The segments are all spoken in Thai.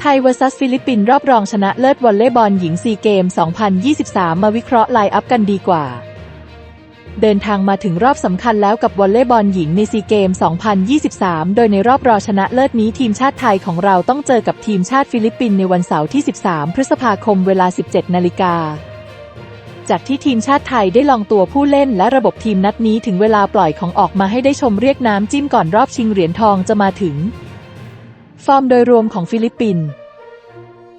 ไทย vs ฟิลิปปินส์รอบรองชนะเลิศวอลเลย์บอลหญิงซีเกม 2023 มาวิเคราะห์ไลน์อัพกันดีกว่า เดินทางมาถึงรอบสำคัญแล้วกับวอลเลย์บอลหญิงในซีเกม 2023 โดยในรอบรองชนะเลิศนี้ทีมชาติไทยของเราต้องเจอกับทีมชาติฟิลิปปินส์ในวันเสาร์ที่ 13 พฤษภาคมเวลา 17 นาฬิกาจากที่ทีมชาติไทยได้ลองตัวผู้เล่นและระบบทีมนัดนี้ถึงเวลาปล่อยของออกมาให้ได้ชมเรียกน้ำจิ้มก่อนรอบชิงเหรียญทองจะมาถึง ฟอร์มโดยรวมของฟิลิปปินส์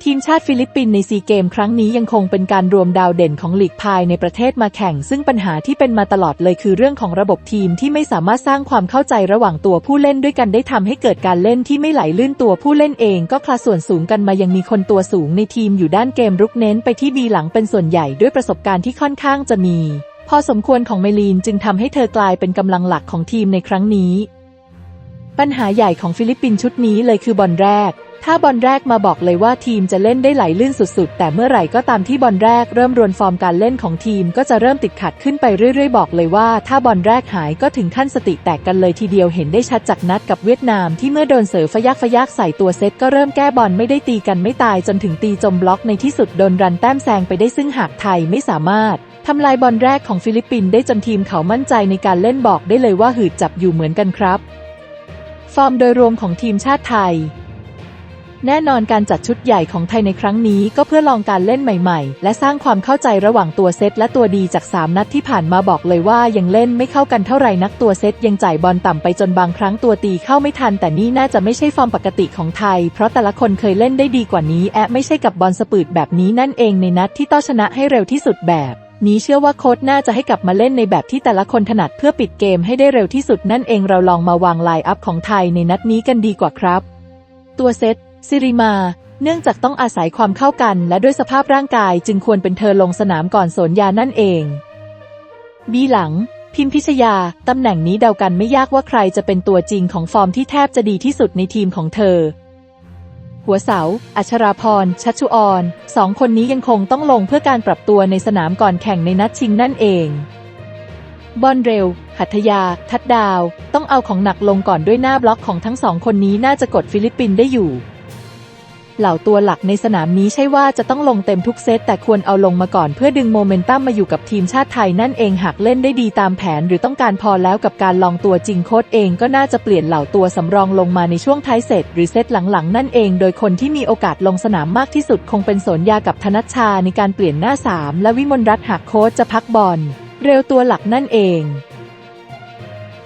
ทีมชาติฟิลิปปินส์ในซีเกมครั้งนี้ยังคงเป็นการรวมดาวเด่นของหลีกภายในประเทศมาแข่ง ซึ่งปัญหาที่เป็นมาตลอดเลยคือเรื่องของระบบทีมที่ไม่สามารถสร้างความเข้าใจระหว่างตัวผู้เล่นด้วยกันได้ทำให้เกิดการเล่นที่ไม่ไหลลื่นตัวผู้เล่นเองก็คลาส่วนสูงกันมายังมีคนตัวสูงในทีมอยู่ด้านเกมรุกเน้นไปที่บีหลังเป็นส่วนใหญ่ด้วยประสบการณ์ที่ค่อนข้างจะมี พอสมควรของเมลีนจึงทำให้เธอกลายเป็นกำลังหลักของทีมในครั้งนี้ ปัญหาใหญ่ของฟิลิปปินส์ชุดนี้เลยคือบอลแรก ถ้าบอลแรกมาบอกเลยว่าทีมจะเล่นได้ไหลลื่นสุดๆ แต่เมื่อไหร่ก็ตามที่บอลแรกเริ่มรวนฟอร์มการเล่นของทีมก็จะเริ่มติดขัดขึ้นไปเรื่อยๆ บอกเลยว่า ถ้าบอลแรกหายก็ถึงขั้นสติแตกกันเลยทีเดียวเห็นได้ชัดจากนัดกับเวียดนามที่เมื่อโดนเสือฟยักฟยักใส่ตัวเซตก็เริ่มแก้บอลไม่ได้ตีกันไม่ตายจนถึงตีจมบล็อกในที่สุดโดนรันแต้มแซงไปได้ซึ่งหากไทยไม่สามารถทำลายบอลแรกของฟิลิปปินส์ได้จนทีมเขามั่นใจในการเล่นบอกได้เลยว่าหืดจับอยู่เหมือนกันครับ ฟอร์มโดยรวมของทีมชาติไทย แน่นอนการจัดชุดใหญ่ของไทยในครั้งนี้ก็เพื่อลองการเล่นใหม่ๆ และสร้างความเข้าใจระหว่างตัวเซตและตัวดีจาก 3 นัดที่ผ่านมาบอกเลยว่ายังเล่นไม่เข้ากันเท่าไหร่นักตัวเซตยังจ่ายบอลต่ำไปจนบางครั้งตัวตีเข้าไม่ทัน แต่นี่น่าจะไม่ใช่ฟอร์มปกติของไทย เพราะแต่ละคนเคยเล่นได้ดีกว่านี้แอะไม่ใช่กับบอลสปืดแบบนี้นั่นเองในนัดที่ต้อชนะให้เร็วที่สุดแบบ นี้เชื่อว่าโค้ชน่าจะให้กลับมาเล่นในแบบที่แต่ละคนถนัดเพื่อปิดเกมให้ได้เร็วที่สุดนั่นเองเราลองมาวางไลน์อัพของไทยในนัดนี้กันดีกว่าครับ ตัวเซตซิริมา เนื่องจากต้องอาศัยความเข้ากันและด้วยสภาพร่างกายจึงควรเป็นเธอลงสนามก่อนสนยานั่นเอง บีหลัง พิมพิชยา ตำแหน่งนี้เดากันไม่ยากว่าใครจะเป็นตัวจริงของฟอร์มที่แทบจะดีที่สุดในทีมของเธอ หัวเสา อัชราพร ชัชชุออนสองคนนี้ยังคงต้องลงเพื่อการปรับตัวในสนามก่อนแข่งในนัดชิงนั่นเอง บอลเร็ว หัตยา ทัดดาว ต้องเอาของหนักลงก่อนด้วยหน้าบล็อกของทั้งสองคนนี้น่าจะกดฟิลิปปินส์ได้อยู่ เหล่าตัวหลักในสนามนี้ใช่ว่าจะต้องลงเต็มทุกเซตแต่ควรเอาลงมาก่อนเพื่อดึงโมเมนตัมมาอยู่กับทีมชาติไทยนั่นเองหากเล่นได้ดีตามแผน หรือต้องการพอแล้วกับการลองตัวจริงโค้ชเองก็น่าจะเปลี่ยนเหล่าตัวสำรองลงมาในช่วงท้ายเซตหรือเซตหลังๆ นั่นเอง โดยคนที่มีโอกาสลงสนามมากที่สุดคงเป็นสนยากับธนัชชาในการเปลี่ยนหน้าสามและวิมลรัตน์หากโค้ชจะพักบอลเร็วตัวหลักนั่นเอง